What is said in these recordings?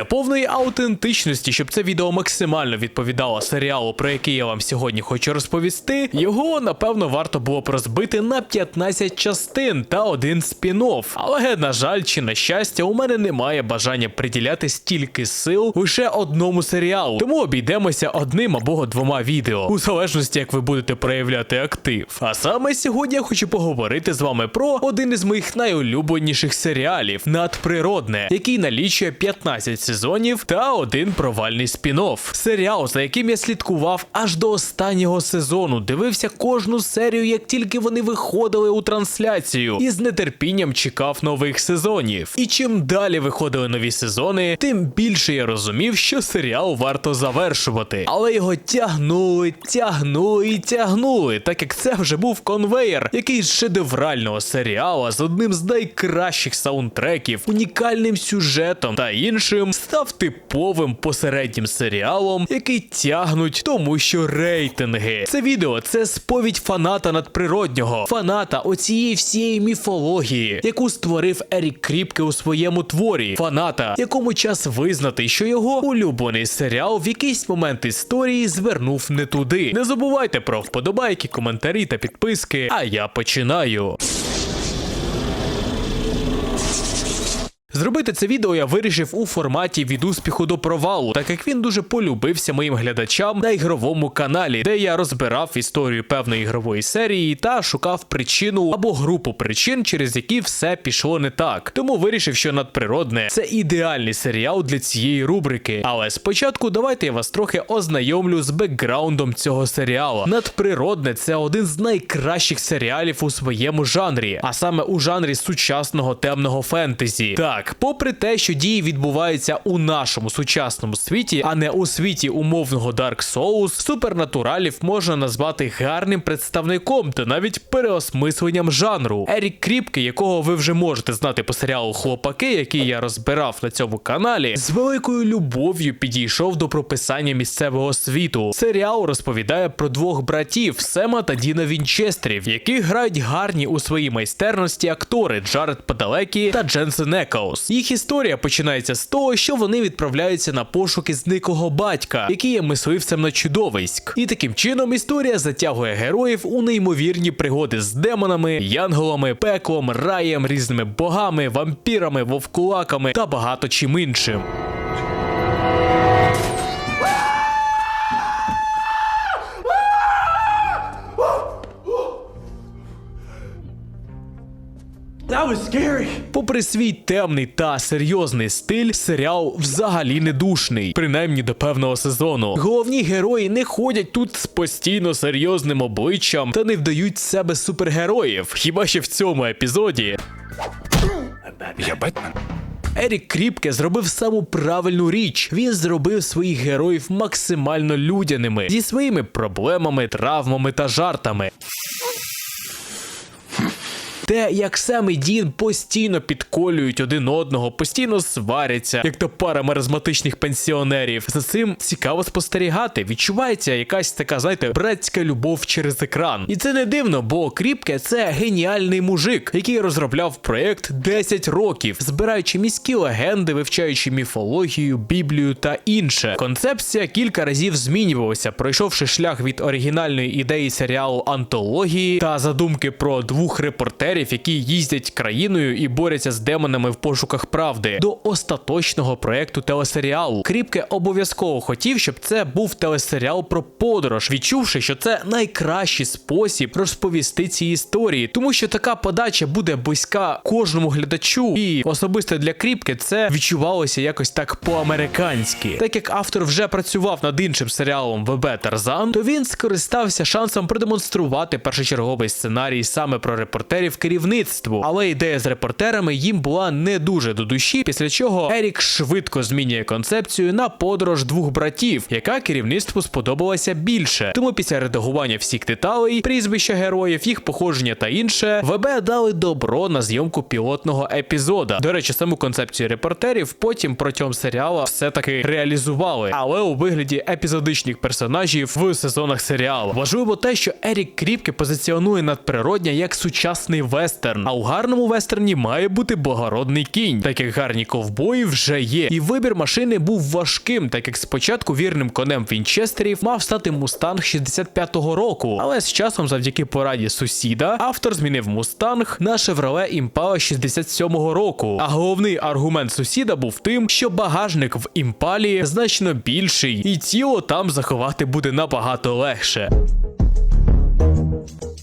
Для повної аутентичності, щоб це відео максимально відповідало серіалу, про який я вам сьогодні хочу розповісти, його напевно варто було б розбити на 15 частин та один спін-офф. Але на жаль, чи на щастя, у мене немає бажання приділяти стільки сил лише одному серіалу, тому обійдемося одним або двома відео, у залежності як ви будете проявляти актив. А саме сьогодні я хочу поговорити з вами про один із моїх найулюбленіших серіалів надприродне, який налічує 15 сезонів та один провальний спін-офф. Серіал, за яким я слідкував аж до останнього сезону, дивився кожну серію, як тільки вони виходили у трансляцію, і з нетерпінням чекав нових сезонів. І чим далі виходили нові сезони, тим більше я розумів, що серіал варто завершувати. Але його тягнули, тягнули і тягнули, так як це вже був конвейер, який з шедеврального серіала з одним з найкращих саундтреків, унікальним сюжетом та іншим став типовим посереднім серіалом, який тягнуть, тому що рейтинги. Це відео це сповідь фаната надприроднього, фаната оцієї всієї міфології, яку створив Ерік Кріпке у своєму творі, фаната, якому час визнати, що його улюблений серіал в якийсь момент історії звернув не туди. Не забувайте про вподобайки, коментарі та підписки. А я починаю. Зробити це відео я вирішив у форматі від успіху до провалу, так як він дуже полюбився моїм глядачам на ігровому каналі, де я розбирав історію певної ігрової серії та шукав причину або групу причин, через які все пішло не так. Тому вирішив, що надприродне це ідеальний серіал для цієї рубрики. Але спочатку давайте я вас трохи ознайомлю з бекграундом цього серіалу. Надприродне це один з найкращих серіалів у своєму жанрі, а саме у жанрі сучасного темного фентезі. Так, попри те, що дії відбуваються у нашому сучасному світі, а не у світі умовного Dark Souls, супернатуралів можна назвати гарним представником та навіть переосмисленням жанру. Ерік Кріпке, якого ви вже можете знати по серіалу Хлопаки, який я розбирав на цьому каналі, з великою любов'ю підійшов до прописання місцевого світу. Серіал розповідає про двох братів Сема та Діна Вінчестерів, які грають гарні у своїй майстерності актори Джаред Падалекі та Дженсен Еклс. Їх історія починається з того, що вони відправляються на пошуки зникого батька, який є мисливцем на чудовиськ. І таким чином історія затягує героїв у неймовірні пригоди з демонами, янголами, пеклом, раєм, різними богами, вампірами, вовкулаками та багато чим іншим. Попри свій темний та серйозний стиль, серіал взагалі не душний, принаймні до певного сезону. Головні герої не ходять тут з постійно серйозним обличчям та не вдають з себе супергероїв. Хіба що в цьому епізоді Я Бетмен. Ерік Кріпке зробив саму правильну річ. Він зробив своїх героїв максимально людяними зі своїми проблемами, травмами та жартами. Те, як Сем і Дін постійно підколюють один одного, постійно сваряться, як то пара маразматичних пенсіонерів. За цим цікаво спостерігати. Відчувається якась така, знаєте, братська любов через екран. І це не дивно, бо Кріпке це геніальний мужик, який розробляв проект 10 років, збираючи міські легенди, вивчаючи міфологію, біблію та інше. Концепція кілька разів змінювалася, пройшовши шлях від оригінальної ідеї серіалу антології та задумки про двох репортерів, які їздять країною і борються з демонами в пошуках правди, до остаточного проекту телесеріалу. Кріпке обов'язково хотів, щоб це був телесеріал про подорож, відчувши, що це найкращий спосіб розповісти ці історії, тому що така подача буде близька кожному глядачу, і особисто для Кріпке це відчувалося якось так по-американськи. Так як автор вже працював над іншим серіалом ВБ Тарзан, то він скористався шансом продемонструвати першочерговий сценарій саме про репортерів керівництву. Але ідея з репортерами їм була не дуже до душі, після чого Ерік швидко змінює концепцію на подорож двох братів, яка керівництву сподобалася більше. Тому після редагування всіх деталей, прізвища героїв, їх походження та інше, ВБ дали добро на зйомку пілотного епізода. До речі, саму концепцію репортерів потім протягом серіала все-таки реалізували, але у вигляді епізодичних персонажів в сезонах серіалу. Важливо те, що Ерік Кріпке позиціонує надприродня як сучасний верх вестерн. А у гарному вестерні має бути благородний кінь, так як гарні ковбої вже є. І вибір машини був важким, так як спочатку вірним конем Вінчестерів мав стати Мустанг 65-го року. Але з часом, завдяки пораді сусіда, автор змінив Мустанг на Chevrolet Impala 67-го року. А головний аргумент сусіда був тим, що багажник в імпалі значно більший, і тіло там заховати буде набагато легше.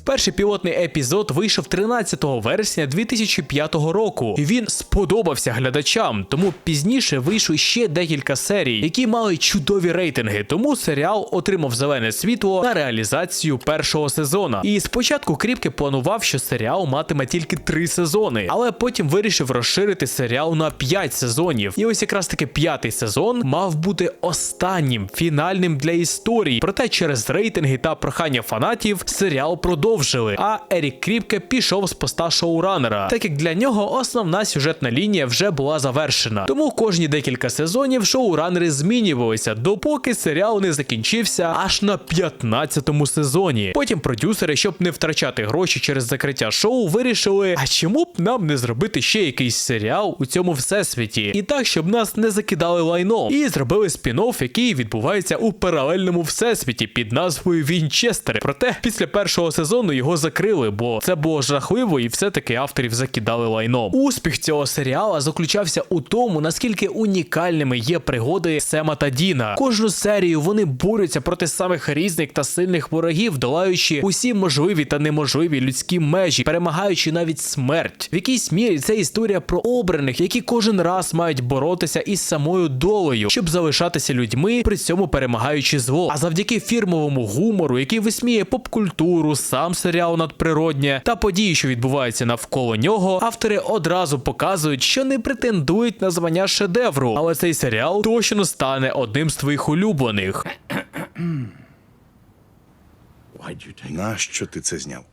Перший пілотний епізод вийшов 13 вересня 2005 року, і він сподобався глядачам. Тому пізніше вийшли ще декілька серій, які мали чудові рейтинги. Тому серіал отримав зелене світло на реалізацію першого сезона. І спочатку Кріпки планував, що серіал матиме тільки три сезони, але потім вирішив розширити серіал на 5 сезонів. І ось якраз таки п'ятий сезон мав бути останнім фінальним для історії. Проте через рейтинги та прохання фанатів серіал продовжили. А Ерік Кріпке пішов з поста шоуранера, так як для нього основна сюжетна лінія вже була завершена. Тому кожні декілька сезонів шоуранери змінювалися, допоки серіал не закінчився аж на 15-му сезоні. Потім продюсери, щоб не втрачати гроші через закриття шоу, вирішили: а чому б нам не зробити ще якийсь серіал у цьому всесвіті? І так, щоб нас не закидали лайном. І зробили спін-офф, який відбувається у паралельному всесвіті під назвою Вінчестер. Проте після першого сезону його закрили, бо це було жахливо, і все-таки авторів закидали лайном. Успіх цього серіала заключався у тому, наскільки унікальними є пригоди Сема та Діна. Кожну серію вони борються проти самих різних та сильних ворогів, долаючи усі можливі та неможливі людські межі, перемагаючи навіть смерть. В якійсь мірі це історія про обраних, які кожен раз мають боротися із самою долею, щоб залишатися людьми, при цьому перемагаючи зло. А завдяки фірмовому гумору, який висміє поп-культуру, сам серіал надприроднє та події, що відбуваються навколо нього, автори одразу показують, що не претендують на звання шедевру, але цей серіал точно стане одним з твоїх улюблених. Нащо ти це зняв?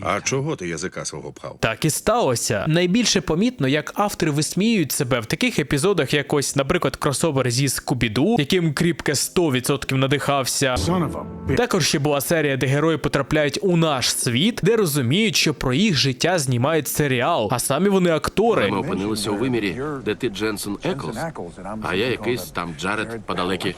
А чого ти язика свого пхав? Так і сталося. Найбільше помітно, як автори висміюють себе в таких епізодах, як ось, наприклад, кросовер зі Скубіду, яким Кріпке 100% надихався. Також ще була серія, де герої потрапляють у наш світ, де розуміють, що про їх життя знімають серіал, а самі вони актори. Ми опинилися у вимірі, де ти Дженсен Еклс, а я якийсь там Джаред подалеки.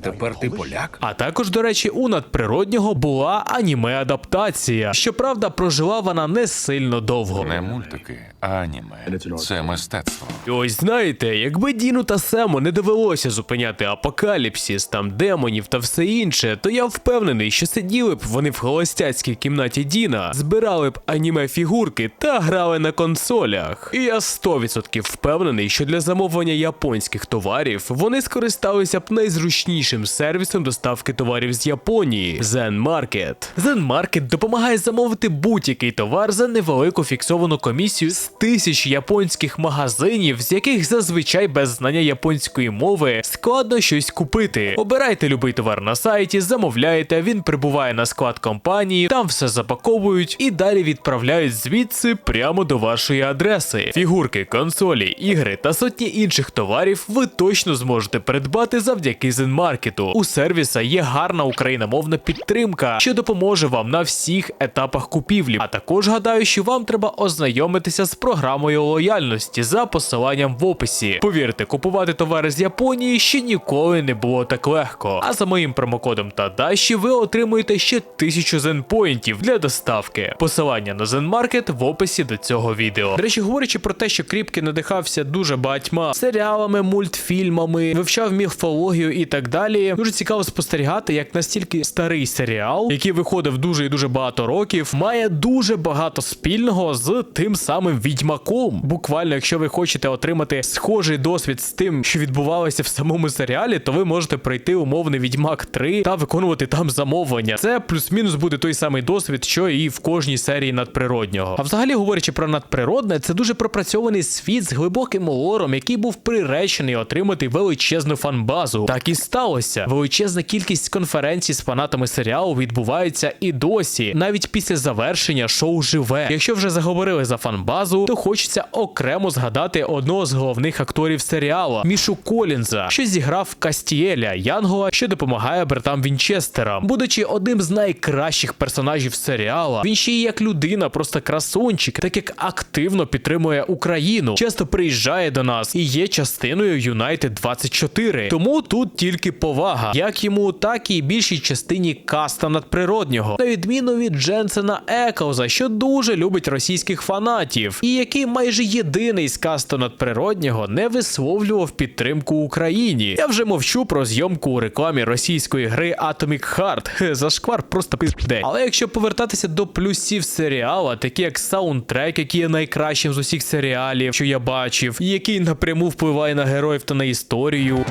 Тепер ти поляк? А також, до речі, у надприроднього була аніме-адаптація. Щоправда, прожила вона не сильно довго. Не мультики, аніме. Це мистецтво. І ось знаєте, якби Діну та Сему не довелося зупиняти апокаліпсис, там демонів та все інше, то я впевнений, що сиділи б вони в холостяцькій кімнаті Діна, збирали б аніме-фігурки та грали на консолях. І я 100% впевнений, що для замовлення японських товарів вони скористалися б найзручнішим сервісом доставки товарів з Японії Zen Market. Zen Market допомагає замовити будь-який товар за невелику фіксовану комісію з тисяч японських магазинів, з яких зазвичай без знання японської мови складно щось купити. Обирайте любий товар на сайті, замовляєте, він прибуває на склад компанії, там все запаковують і далі відправляють звідси прямо до вашої адреси. Фігурки, консолі, ігри та сотні інших товарів ви точно зможете придбати завдяки Зенмаркету. У сервіса є гарна україномовна підтримка, що допоможе вам на всіх етапах купівлі. А також гадаю, що вам треба ознайомитися з програмою лояльності за посиланням в описі. Повірте, купувати товари з Японії ще ніколи не було так легко. А за моїм промокодом Тадаші ви отримуєте ще 1000 зенпоінтів для доставки. Посилання на Зенмаркет в описі до цього відео. До речі, говорячи про те, що Кріпки надихався дуже багатьма серіалами, мультфільмами, вивчав міфологію і так далі. Дуже цікаво спостерігати, як настільки старий серіал, який виходив дуже і дуже багато років, має дуже багато спільного з тим самим відьмаком. Буквально, якщо ви хочете отримати схожий досвід з тим, що відбувалося в самому серіалі, то ви можете пройти умовний відьмак 3 та виконувати там замовлення. Це плюс-мінус буде той самий досвід, що і в кожній серії надприроднього. А взагалі, говорячи про надприродне, це дуже пропрацьований світ з глибоким лором, який був приречений отримати величезну фанбазу. Так і сталося. Величезна кількість конференцій з фанатами серіалу відбувається і досі, навіть після завершення шоу живе. Якщо вже заговорили за фанбазу, то хочеться окремо згадати одного з головних акторів серіалу Мішу Колінза, що зіграв Кастіеля Янгола, що допомагає братам Вінчестерам. Будучи одним з найкращих персонажів серіала, він ще й як людина, просто красунчик, так як активно підтримує Україну, часто приїжджає до нас і є частиною Юнайтед 24. Тому тут тільки повага, як йому, так і більшій частині каста надприроднього, на відміну від Дженсена Еклза, що дуже любить російських фанатів, і який майже єдиний з касту надприроднього не висловлював підтримку Україні. Я вже мовчу про зйомку у рекламі російської гри Atomic Heart. Зашквар просто пизде. Але якщо повертатися до плюсів серіала, такі як саундтрек, який є найкращим з усіх серіалів, що я бачив, і який напряму впливає на героїв та на історію.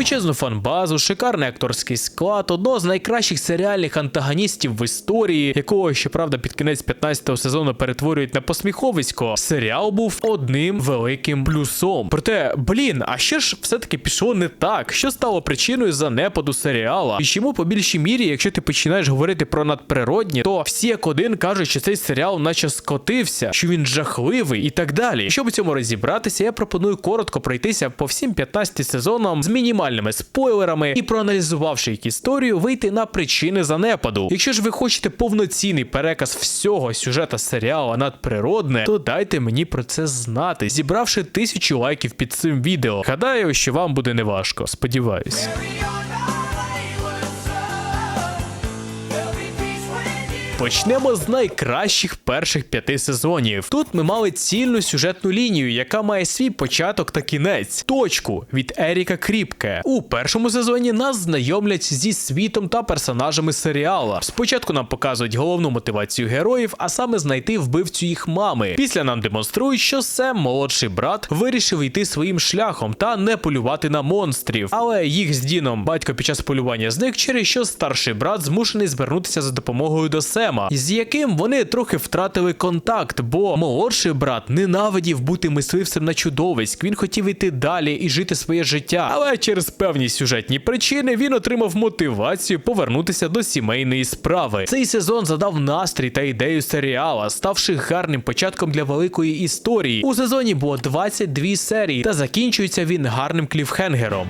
Величезну фанбазу, шикарний акторський склад, одного з найкращих серіальних антагоністів в історії, якого, щоправда, під кінець 15-го сезону перетворюють на посміховисько. Серіал був одним великим плюсом. Проте, блін, а що ж все-таки пішло не так? Що стало причиною занепаду серіала? І чому по більшій мірі, якщо ти починаєш говорити про надприродні, то всі як один кажуть, що цей серіал наче скотився, що він жахливий і так далі. Щоб у цьому розібратися, я пропоную коротко пройтися по всім 15 сезонам з мінімальними спойлерами і проаналізувавши їх історію, вийти на причини занепаду. Якщо ж ви хочете повноцінний переказ всього сюжета серіалу надприродне, то дайте мені про це знати, зібравши тисячу лайків під цим відео. Гадаю, що вам буде неважко. Сподіваюсь. Почнемо з найкращих перших п'яти сезонів. Тут ми мали цільну сюжетну лінію, яка має свій початок та кінець. Точку від Еріка Кріпке. У першому сезоні нас знайомлять зі світом та персонажами серіала. Спочатку нам показують головну мотивацію героїв, а саме знайти вбивцю їх мами. Після нам демонструють, що Сем, молодший брат, вирішив йти своїм шляхом та не полювати на монстрів. Але їх з Діном батько під час полювання зник, через що старший брат змушений звернутися за допомогою до Сема, з яким вони трохи втратили контакт, бо молодший брат ненавидів бути мисливцем на чудовиськ. Він хотів іти далі і жити своє життя. Але через певні сюжетні причини він отримав мотивацію повернутися до сімейної справи. Цей сезон задав настрій та ідею серіала, ставши гарним початком для великої історії. У сезоні було 22 серії, та закінчується він гарним кліфхенгером.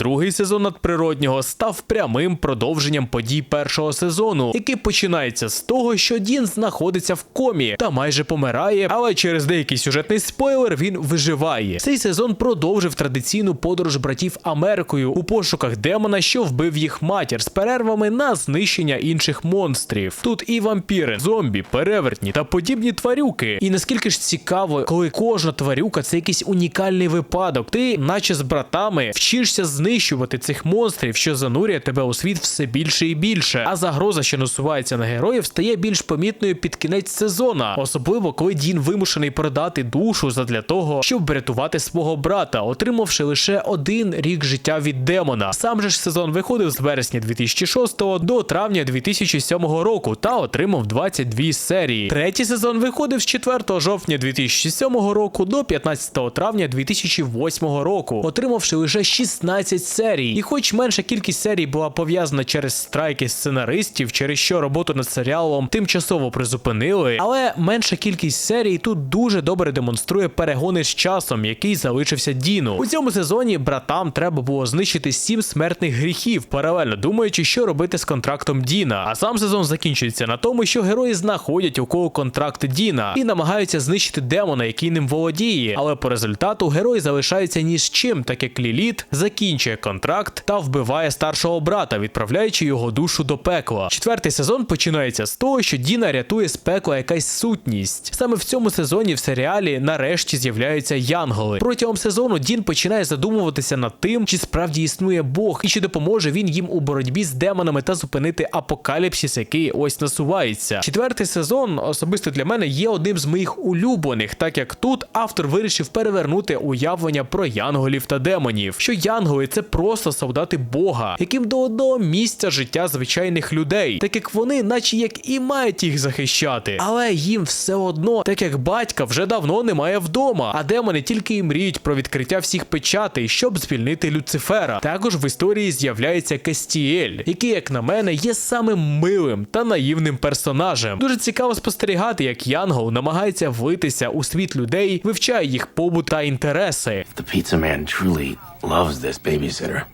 Другий сезон надприроднього став прямим продовженням подій першого сезону, який починається з того, що Дін знаходиться в комі та майже помирає, але через деякий сюжетний спойлер він виживає. Цей сезон продовжив традиційну подорож братів Америкою у пошуках демона, що вбив їх матір з перервами на знищення інших монстрів. Тут і вампіри, зомбі, перевертні та подібні тварюки. І наскільки ж цікаво, коли кожна тварюка це якийсь унікальний випадок, ти, наче з братами, вчишся знищувати цих монстрів, що занурює тебе у світ все більше і більше. А загроза, що насувається на героїв, стає більш помітною під кінець сезона, особливо коли Дін вимушений продати душу задля того, щоб врятувати свого брата, отримавши лише один рік життя від демона. Сам же ж сезон виходив з вересня 2006 до травня 2007 року та отримав 22 серії. Третій сезон виходив з 4 жовтня 2007 року до 15 травня 2008 року, отримавши лише 16 серій. І хоч менша кількість серій була пов'язана через страйки сценаристів, через що роботу над серіалом тимчасово призупинили, але менша кількість серій тут дуже добре демонструє перегони з часом, який залишився Діну. У цьому сезоні братам треба було знищити сім смертних гріхів, паралельно думаючи, що робити з контрактом Діна. А сам сезон закінчується на тому, що герої знаходять у кого контракт Діна і намагаються знищити демона, який ним володіє. Але по результату герої залишаються ні з чим, так як Ліліт закінчує контракт та вбиває старшого брата, відправляючи його душу до пекла. Четвертий сезон починається з того, що Діна рятує з пекла якась сутність. Саме в цьому сезоні в серіалі нарешті з'являються янголи. Протягом сезону Дін починає задумуватися над тим, чи справді існує Бог, і чи допоможе він їм у боротьбі з демонами та зупинити апокаліпсис, який ось насувається. Четвертий сезон особисто для мене є одним з моїх улюблених, так як тут автор вирішив перевернути уявлення про янголів та демонів. Що янголи це це просто солдати Бога, яким до одного місця життя звичайних людей, так як вони, наче як і мають їх захищати. Але їм все одно, так як батька вже давно немає вдома, а демони тільки і мріють про відкриття всіх печатей, щоб звільнити Люцифера. Також в історії з'являється Кастіель, який, як на мене, є самим милим та наївним персонажем. Дуже цікаво спостерігати, як Янгол намагається витися у світ людей, вивчає їх побут та інтереси. The pizza man truly loves this babysitter.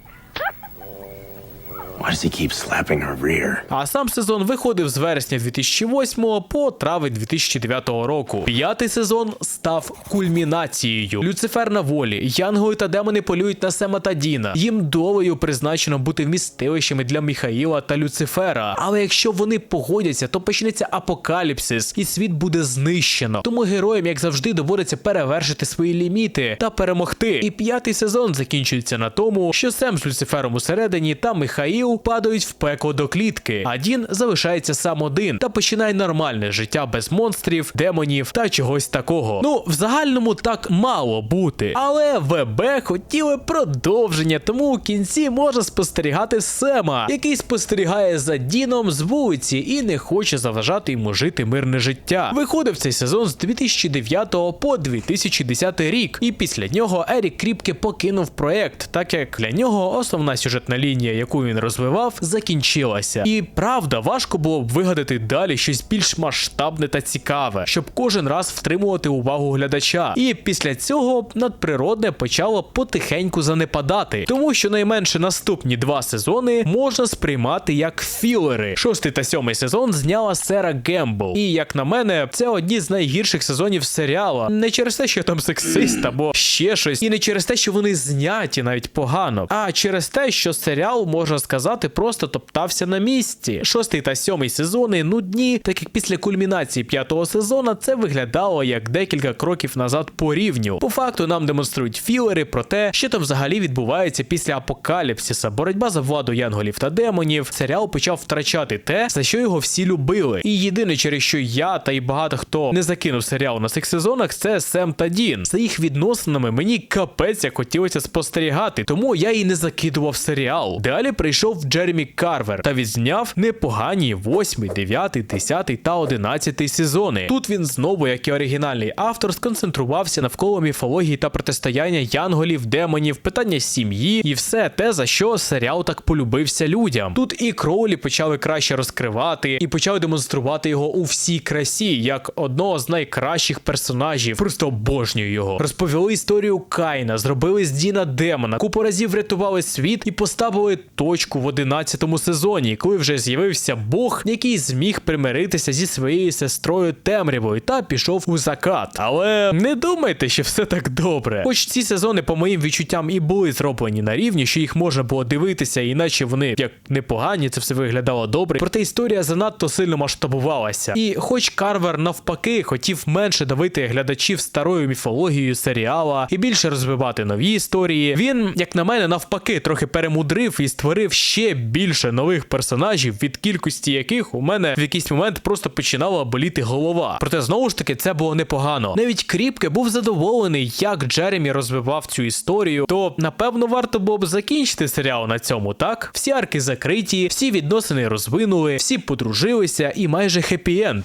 Why does he keep slapping her rear? А сам сезон виходив з вересня 2008 по травень 2009 року. П'ятий сезон став кульмінацією. Люцифер на волі, Янголи та демони полюють на Сема та Діна. Їм долею призначено бути вмістилищами для Міхаїла та Люцифера. Але якщо вони погодяться, то почнеться апокаліпсис, і світ буде знищено. Тому героям, як завжди, доводиться перевершити свої ліміти та перемогти. І п'ятий сезон закінчується на тому, що Сем з Люцифером усередині та Михаїл падають в пекло до клітки, а Дін залишається сам один та починає нормальне життя без монстрів, демонів та чогось такого. Ну, в загальному так мало бути. Але ВБ хотіли продовження, тому у кінці можна спостерігати Сема, який спостерігає за Діном з вулиці і не хоче заважати йому жити мирне життя. Виходив цей сезон з 2009 по 2010 рік, і після нього Ерік Кріпке покинув проект, так як для нього основна сюжетна лінія, яку він розвивав, закінчилася. І правда, важко було б вигадати далі щось більш масштабне та цікаве, щоб кожен раз втримувати увагу глядача. І після цього надприродне почало потихеньку занепадати, тому що найменше наступні два сезони можна сприймати як філери. Шостий та сьомий сезон зняла Сера Гембл. І як на мене, це одні з найгірших сезонів серіала. Не через те, що я там сексист або ще щось, і не через те, що вони зняті навіть погано, а через те, що серіал можна сказати просто топтався на місці. Шостий та сьомий сезони нудні, так як після кульмінації п'ятого сезону це виглядало як декілька кроків назад по рівню. По факту нам демонструють філери про те, що там взагалі відбувається після апокаліпсиса, боротьба за владу янголів та демонів. Серіал почав втрачати те, за що його всі любили. І єдине, через що я та й багато хто не закинув серіал на цих сезонах, це Сем та Дін. За їх відносинами мені капець як хотілося спостерігати, тому я і не закидував серіал. Далі прийшов Джеремі Карвер та відзняв непогані 8, 9, 10 та 11 сезони. Тут він знову, як і оригінальний автор, сконцентрувався навколо міфології та протистояння янголів, демонів, питання сім'ї і все те, за що серіал так полюбився людям. Тут і Кроулі почали краще розкривати і почали демонструвати його у всій красі, як одного з найкращих персонажів. Просто обожнюю його. Розповіли історію Кайна, зробили з Діна демона, купу разів врятували світ і поставили точку в 11 сезоні, коли вже з'явився Бог, який зміг примиритися зі своєю сестрою Темрявою та пішов у закат. Але не думайте, що все так добре. Хоч ці сезони, по моїм відчуттям, і були зроблені на рівні, що їх можна було дивитися, іначе вони як непогані, це все виглядало добре. Проте історія занадто сильно масштабувалася. І хоч Карвер навпаки хотів менше давити глядачів старою міфологією серіала і більше розвивати нові історії, він, як на мене, навпаки, трохи перемудрив і створив ще більше нових персонажів, від кількості яких у мене в якийсь момент просто починала боліти голова. Проте знову ж таки це було непогано. Навіть Кріпке був задоволений, як Джеремі розвивав цю історію. То напевно варто було б закінчити серіал на цьому, так? Всі арки закриті, всі відносини розвинули, всі подружилися і майже хеппі-енд.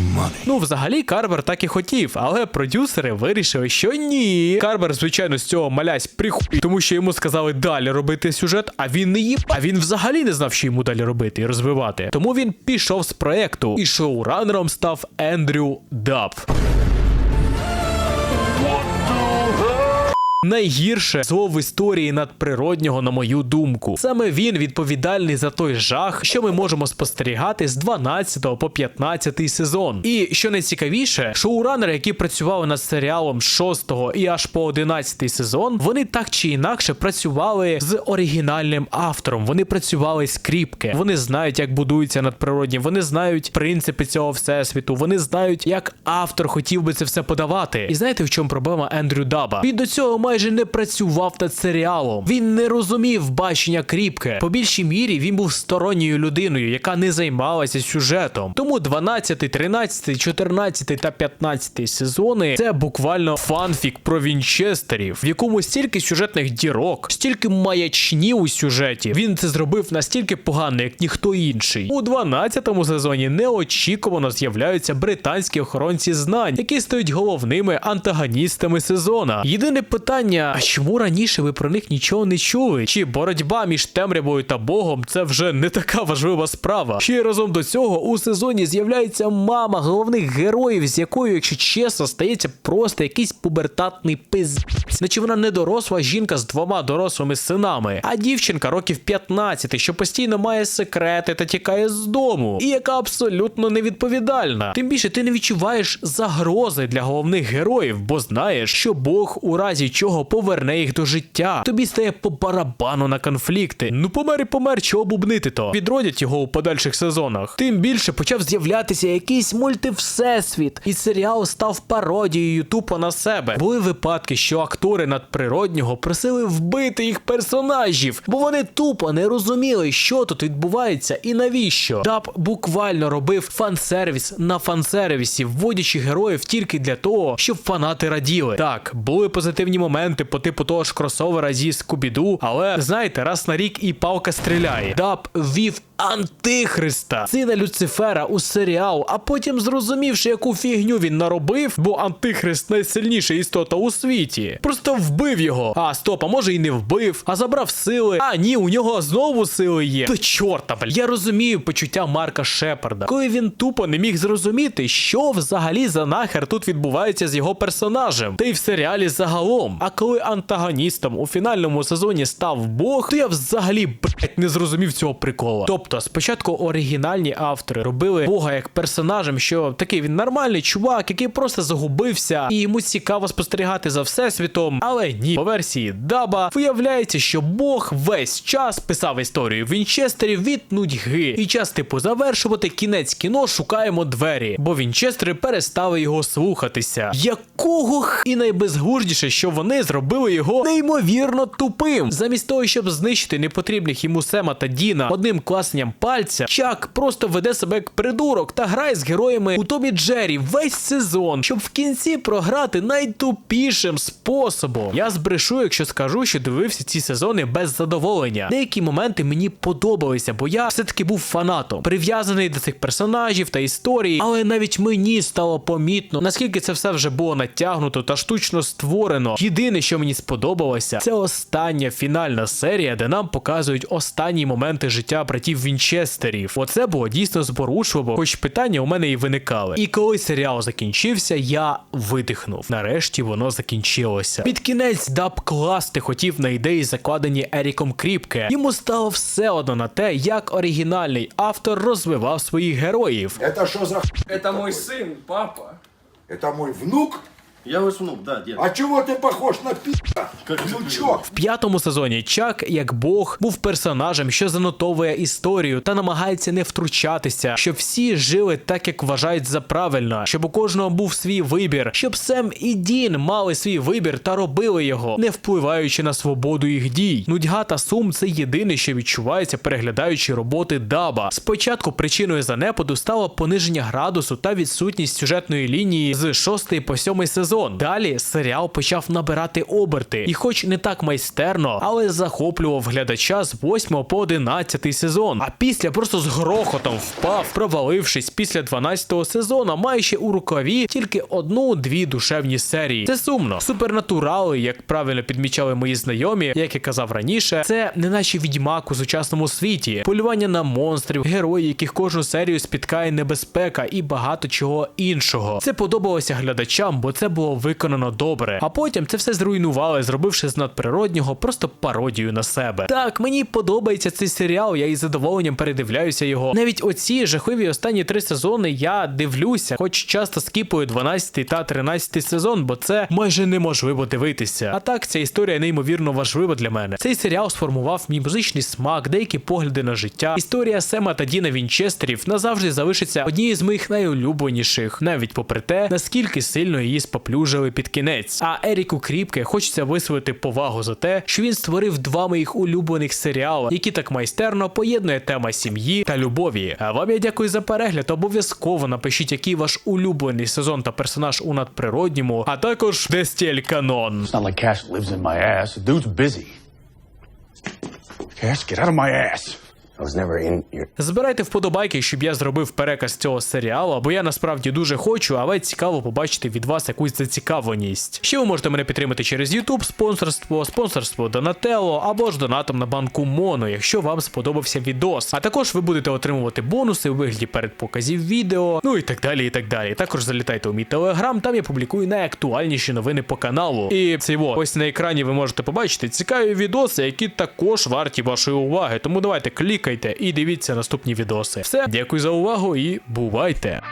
Money. Ну, взагалі, Карбер так і хотів, але продюсери вирішили, що ні. Карбер, звичайно, з цього малясь прихуй, тому що йому сказали далі робити сюжет, а він не їб, а він взагалі не знав, що йому далі робити і розвивати. Тому він пішов з проекту, і шоуранером став Ендрю Даб. Найгірше зло в історії надприроднього, на мою думку. Саме він відповідальний за той жах, що ми можемо спостерігати з 12 по 15 сезон. І що найцікавіше, шоуранери, які працювали над серіалом з 6 і аж по 11 сезон, вони так чи інакше працювали з оригінальним автором. Вони працювали з. Вони знають, як будуються надприродні. Вони знають принципи цього всесвіту. Вони знають, як автор хотів би це все подавати. І знаєте, в чому проблема Ендрю Даба? Він до цього майже майже не працював над серіалом. Він не розумів бачення кріпке. По більшій мірі він був сторонньою людиною, яка не займалася сюжетом. Тому 12, 13, 14 та 15 сезони це буквально фанфік про вінчестерів, в якому стільки сюжетних дірок, стільки маячні у сюжеті. Він це зробив настільки погано, як ніхто інший. У 12 сезоні неочікувано з'являються британські охоронці знань, які стають головними антагоністами сезона. Єдине питання: а чому раніше ви про них нічого не чули? Чи боротьба між темрявою та Богом це вже не така важлива справа? Ще разом до цього у сезоні з'являється мама головних героїв, з якою, якщо чесно, стається просто якийсь пубертатний пиз. Наче вона не доросла жінка з двома дорослими синами, а дівчинка років 15, що постійно має секрети та тікає з дому, і яка абсолютно невідповідальна. Тим більше ти не відчуваєш загрози для головних героїв, бо знаєш, що Бог у разі чого поверне їх до життя. Тобі стає по барабану на конфлікти. Ну помер і помер, чого бубнити то. Відродять його у подальших сезонах. Тим більше почав з'являтися якийсь мультивсесвіт, і серіал став пародією тупо на себе. Були випадки, що актори надприроднього просили вбити їх персонажів, бо вони тупо не розуміли, що тут відбувається і навіщо. Даб буквально робив фан-сервіс на фан-сервісі, вводячи героїв тільки для того, щоб фанати раділи. Так, були позитивні моменти по типу того ж кросовера зі Скубіду, але знаєте, раз на рік і палка стріляє. Даб ввів антихриста, сина Люцифера у серіал, а потім зрозумівши, яку фігню він наробив, бо антихрист найсильніша істота у світі. Просто вбив його. А стоп, а може і не вбив, а забрав сили. А ні, у нього знову сили є. До чорта, бля. Я розумію почуття Марка Шепарда, коли він тупо не міг зрозуміти, що взагалі за нахер тут відбувається з його персонажем, та й в серіалі загалом. А коли антагоністом у фінальному сезоні став Бог, то я взагалі блять не зрозумів цього прикола. Тобто, спочатку оригінальні автори робили Бога як персонажем, що такий він нормальний чувак, який просто загубився, і йому цікаво спостерігати за всесвітом. Але ні, по версії Даба виявляється, що Бог весь час писав історію Вінчестерів від нудьги. І час, типу, завершувати кінець кіно шукаємо двері, бо Вінчестери перестали його слухатися. Якого х і найбезгурдіше, що вони зробили його неймовірно тупим. Замість того, щоб знищити непотрібних йому Сема та Діна одним класням пальця, Чак просто веде себе як придурок та грає з героями у Тобі Джері весь сезон, щоб в кінці програти найтупішим способом. Я збрешу, якщо скажу, що дивився ці сезони без задоволення. Деякі моменти мені подобалися, бо я все-таки був фанатом, прив'язаний до цих персонажів та історії, але навіть мені стало помітно, наскільки це все вже було натягнуто та штучно створено. Єдине, що мені сподобалося, це остання фінальна серія, де нам показують останні моменти життя братів Вінчестерів. Оце було дійсно зворушливо, хоч питання у мене і виникали. І коли серіал закінчився, я видихнув. Нарешті воно закінчилося. Під кінець даб класти хотів на ідеї, закладені Еріком Кріпке. Йому стало все одно на те, як оригінальний автор розвивав своїх героїв. Это что за х... Это мой сын, папа. Это мой внук? Я ваш внук, да, дед. А чего ты похож на пи***а? Внучок. В п'ятому сезоні Чак, як Бог, був персонажем, що занотовує історію та намагається не втручатися, щоб всі жили так, як вважають за правильно, щоб у кожного був свій вибір, щоб Сем і Дін мали свій вибір та робили його, не впливаючи на свободу їх дій. Нудьга та сум це єдине, що відчувається, переглядаючи роботи Даба. Спочатку причиною занепаду стало пониження градусу та відсутність сюжетної лінії з 6 по 7 сезон. Далі серіал почав набирати оберти, і хоч не так майстерно, але захоплював глядача з 8 по 11 сезон. А після просто з грохотом впав, провалившись після 12 сезону, маючи у рукаві тільки одну-дві душевні серії. Це сумно. Супернатурали, як правильно підмічали мої знайомі, як я казав раніше, це не наче відьмак у сучасному світі, полювання на монстрів, герої, яких кожну серію спіткає небезпека і багато чого іншого. Це подобалося глядачам, бо це було виконано добре. А потім це все зруйнували, зробивши з надприроднього просто пародію на себе. Так, мені подобається цей серіал, я із задоволенням передивляюся його. Навіть оці жахливі останні три сезони я дивлюся, хоч часто скіпую 12 та 13 сезон, бо це майже неможливо дивитися. А так, ця історія неймовірно важлива для мене. Цей серіал сформував мій музичний смак, деякі погляди на життя. Історія Сема та Діна Вінчестерів назавжди залишиться однією з моїх найулюбленіших, навіть попри те, наскільки сильно її споплюжили поплюжили під кінець. А Еріку Кріпке хочеться висловити повагу за те, що він створив два моїх улюблених серіали, які так майстерно поєднує тема сім'ї та любові. А вам я дякую за перегляд. Обов'язково напишіть, який ваш улюблений сезон та персонаж у надприродньому, а також де канон. Cash lives in my ass. The dude's. Cash, get out of my ass. Збирайте вподобайки, щоб я зробив переказ цього серіалу, бо я насправді дуже хочу, але цікаво побачити від вас якусь зацікавленість. Ще ви можете мене підтримати через YouTube, спонсорство, спонсорство Donatello або ж донатом на банку Моно, якщо вам сподобався відос. А також ви будете отримувати бонуси у вигляді передпоказів відео, ну і так далі. і так далі. Також залітайте у мій телеграм, там я публікую найактуальніші новини по каналу. І це ось на екрані ви можете побачити цікаві відоси, які також варті вашої уваги. Тому давайте клікайте і дивіться наступні відоси. Все, дякую за увагу і бувайте!